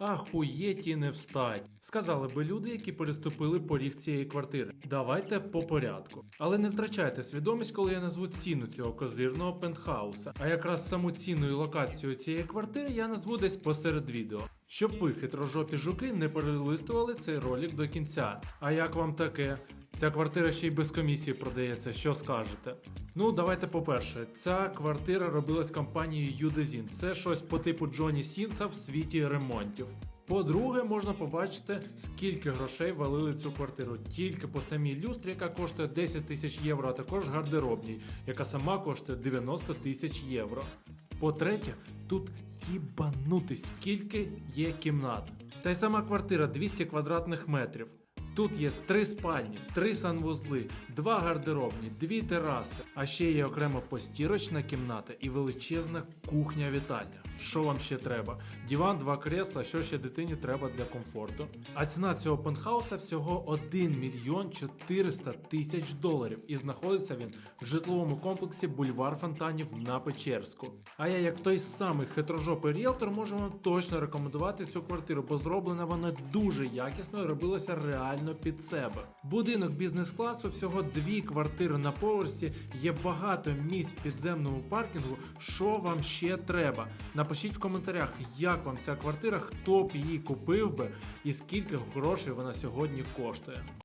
ахуєті не встать. Сказали би люди, які переступили поріг цієї квартири. Давайте по порядку. Але не втрачайте свідомість, коли я назву ціну цього козирного пентхауса. А якраз саму ціну і локацію цієї квартири я назву десь посеред відео. Щоб ви, хитрожопі жуки, не перелистували цей ролик до кінця. А як вам таке? Ця квартира ще й без комісії продається, що скажете? Ну, давайте по-перше, ця квартира робилась компанією Юдезін. Це щось по типу Джоні Сінса в світі ремонтів. По-друге, можна побачити, скільки грошей валили цю квартиру тільки по самій люстрі, яка коштує 10 тисяч євро, а також гардеробній, яка сама коштує 90 тисяч євро. По-третє, тут їбанути скільки є кімнат. Та й сама квартира 200 квадратних метрів. Тут є три спальні, три санвузли, два гардеробні, дві тераси, а ще є окремо постірочна кімната і величезна кухня вітальня. Що вам ще треба? Диван, два кресла, що ще дитині треба для комфорту. А ціна цього пентхауса всього 1 мільйон 400 тисяч доларів, і знаходиться він в житловому комплексі Бульвар Фонтанів на Печерську. А я, як той самий хитрожопий ріелтор, можу вам точно рекомендувати цю квартиру, бо зроблена вона дуже якісно і робилася реально під себе. Будинок бізнес-класу, всього дві квартири на поверсі, є багато місць в підземному паркінгу. Що вам ще треба? Напишіть в коментарях, як вам ця квартира, хто б її купив би і скільки грошей вона сьогодні коштує.